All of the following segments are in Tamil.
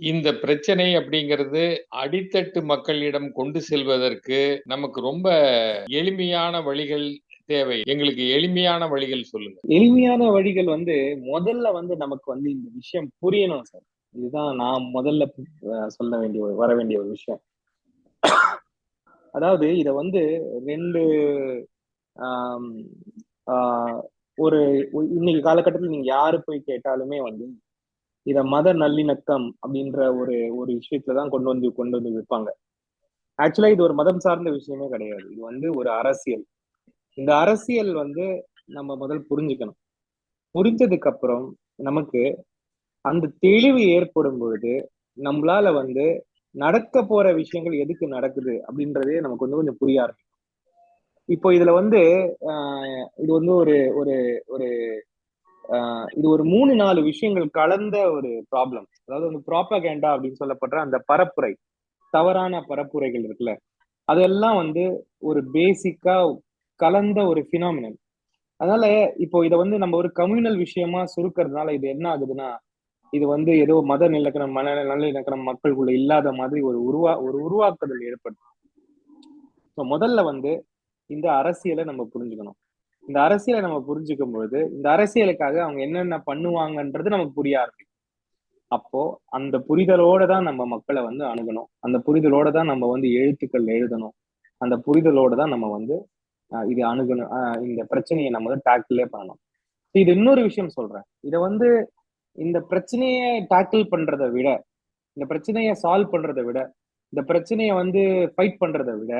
இந்த பிரச்சனை அப்படிங்கிறது அடித்தட்டு மக்களிடம் கொண்டு செல்வதற்கு நமக்கு ரொம்ப எளிமையான வழிகள் தேவை. எங்களுக்கு எளிமையான வழிகள் சொல்லுங்க. எளிமையான வழிகள் வந்து முதல்ல வந்து நமக்கு வந்து இந்த விஷயம் புரியணும் சார். இதுதான் நான் முதல்ல சொல்ல வேண்டிய ஒரு- வர வேண்டிய ஒரு விஷயம். அதாவது இத வந்து ரெண்டு ஆஹ், ஒரு ஒரு- இன்னைக்கு காலகட்டத்தில் நீங்க யாரு போய் கேட்டாலுமே வந்து இத மத நல்லிணக்கம் அப்படின்ற ஒரு ஒரு விஷயத்துலதான் கொண்டு வந்து கொண்டு வந்து விற்பாங்க ஆக்சுவலா இது ஒரு மதம் சார்ந்த விஷயமே கிடையாது. இது வந்து ஒரு அரசியல். இந்த அரசியல் வந்து நம்ம முதல் புரிஞ்சுக்கணும். புரிஞ்சதுக்கு அப்புறம் நமக்கு அந்த தெளிவு ஏற்படும் பொழுது நம்மளால வந்து நடக்க போற விஷயங்கள் எதுக்கு நடக்குது அப்படின்றதே நமக்கு வந்து கொஞ்சம் புரிய ஆரம்பிக்கும் இப்போ இதுல வந்து ஆஹ், இது வந்து ஒரு ஒரு ஒரு இது ஒரு மூணு நாலு விஷயங்கள் கலந்த ஒரு ப்ராப்ளம் அதாவது வந்து ப்ராப்பகேண்டா அப்படின்னு சொல்லப்படுற அந்த பரப்புரை தவறான பரப்புரைகள் இருக்குல்ல அதெல்லாம் வந்து ஒரு பேசிக்கா கலந்த ஒரு ஃபினாமினல் அதனால இப்போ இதை வந்து நம்ம ஒரு கம்யூனல் விஷயமா சுருக்கிறதுனால இது என்ன ஆகுதுன்னா இது வந்து ஏதோ மத நிலக்கணம் மன நல்லிணக்கணம் மக்களுக்குள்ள இல்லாத மாதிரி ஒரு உருவா ஒரு உருவாக்குதல் ஏற்படுது. ஸோ முதல்ல வந்து இந்த அரசியலை நம்ம புரிஞ்சுக்கணும். இந்த அரசியலை நம்ம புரிஞ்சுக்கும் பொழுது இந்த அரசியலுக்காக அவங்க என்னென்ன பண்ணுவாங்கன்றது நமக்கு புரிய ஆரம்பிக்கும். அப்போ அந்த புரிதலோட தான் நம்ம மக்களை வந்து அணுகணும். அந்த புரிதலோட தான் நம்ம வந்து எழுத்துக்கள் எழுதணும். அந்த புரிதலோட தான் நம்ம வந்து இது அணுகணும். ஆஹ், இந்த பிரச்சனையை நம்ம வந்து டேக்கிளே பண்ணணும். இது இன்னொரு விஷயம் சொல்றேன். இதை வந்து இந்த பிரச்சனையை டேக்கிள் பண்றதை விட இந்த பிரச்சனையை சால்வ் பண்றதை விட இந்த பிரச்சனையை வந்து ஃபைட் பண்றதை விட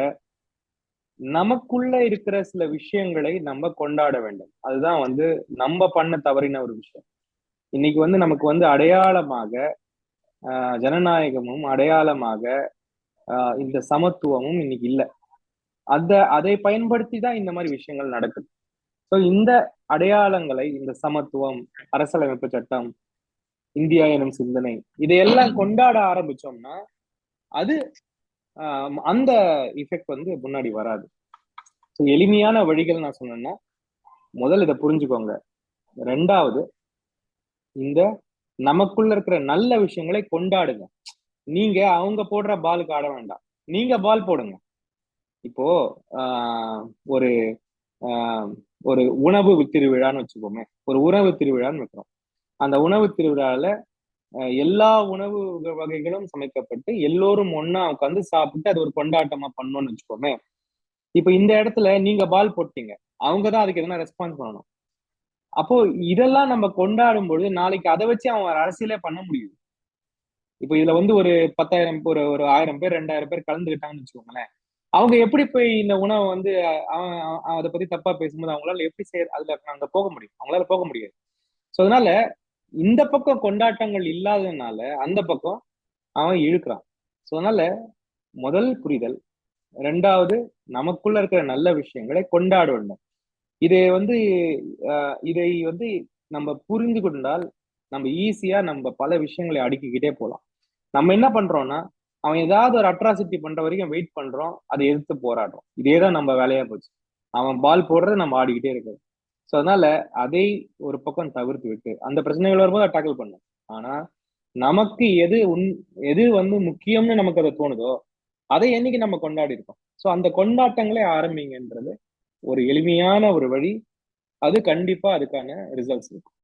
நமக்குள்ள இருக்கிற சில விஷயங்களை நம்ம கொண்டாட வேண்டும். அதுதான் வந்து நம்ம பண்ண தவறின ஒரு விஷயம். இன்னைக்கு வந்து நமக்கு வந்து அடையாளமாக ஆஹ், ஜனநாயகமும் அடையாளமாக ஆஹ், இந்த சமத்துவமும் இன்னைக்கு இல்லை. அத அதை பயன்படுத்தி தான் இந்த மாதிரி விஷயங்கள் நடக்குது. ஸோ இந்த அடையாளங்களை இந்த சமத்துவம் அரசியலமைப்பு சட்டம் இந்தியா எனும் சிந்தனை இதையெல்லாம் கொண்டாட ஆரம்பிச்சோம்னா அது ஆஹ், அந்த இஃபெக்ட் வந்து முன்னாடி வராது. ஸோ எளிமையான வழிகள் நான் சொன்னேன்னா முதல்ல இதை புரிஞ்சுக்கோங்க. ரெண்டாவது இந்த நமக்குள்ள இருக்கிற நல்ல விஷயங்களை கொண்டாடுங்க. நீங்க அவங்க போடுற பாலுக்கு ஆட வேண்டாம். நீங்க பால் போடுங்க. இப்போ ஆஹ், ஒரு ஆஹ், ஒரு உணவு திருவிழான்னு வச்சுக்கோமே. ஒரு உணவு திருவிழான்னு வைக்கிறோம். அந்த உணவு திருவிழால அஹ், எல்லா உணவு வகைகளும் சமைக்கப்பட்டு எல்லோரும் ஒண்ணா உட்காந்து சாப்பிட்டு அது ஒரு கொண்டாட்டமா பண்ணோம்னு வச்சுக்கோமே. இப்ப இந்த இடத்துல நீங்க பால் போட்டீங்க. அவங்க தான் அதுக்கு எதனா ரெஸ்பான்ஸ் பண்ணணும். அப்போ இதெல்லாம் நம்ம கொண்டாடும் பொழுது நாளைக்கு அதை வச்சு அவன் அரசியலே பண்ண முடியும். இப்போ இதுல வந்து ஒரு பத்தாயிரம் ஒரு ஒரு ஆயிரம் பேர் ரெண்டாயிரம் பேர் கலந்துக்கிட்டாங்கன்னு வச்சுக்கோங்களேன். அவங்க எப்படி போய் இந்த உணவை வந்து அவன் அவன் அதை பத்தி தப்பா பேசும்போது அவங்களால எப்படி செய்ய அதுல அங்க போக முடியும்? அவங்களால போக முடியாது. ஸோ அதனால இந்த பக்கம் கொண்டாட்டங்கள் இல்லாததுனால அந்த பக்கம் அவன் இழுக்கிறான். ஸோ அதனால முதல் புரிதல் ரெண்டாவது நமக்குள்ள இருக்கிற நல்ல விஷயங்களை கொண்டாட வேண்டும் இதை வந்து இதை வந்து நம்ம புரிந்து கொண்டால் நம்ம ஈஸியா நம்ம பல விஷயங்களை அடுக்கிக்கிட்டே போகலாம் நம்ம என்ன பண்றோம்னா அவன் ஏதாவது ஒரு அட்ராசிட்டி பண்ற வரைக்கும் வெயிட் பண்றோம் அதை எதிர்த்து போராடுறோம். இதே தான் நம்ம வேலையா போச்சு. அவன் பால் போடுறத நம்ம ஆடிக்கிட்டே இருக்கிறோம். ஸோ அதனால அதை ஒரு பக்கம் தவிர்த்து விட்டு அந்த பிரச்சனைகள் வரும்போது டேக்கிள் பண்ணும் ஆனா நமக்கு எது உன் எது வந்து முக்கியம்னு நமக்கு அதை தோணுதோ அதை என்னைக்கு நம்ம கொண்டாடி இருக்கோம்? ஸோ அந்த கொண்டாட்டங்களே ஆரம்பிங்கன்றது ஒரு எளிமையான ஒரு வழி. அது கண்டிப்பா அதுக்கான ரிசல்ட்ஸ் இருக்கும்.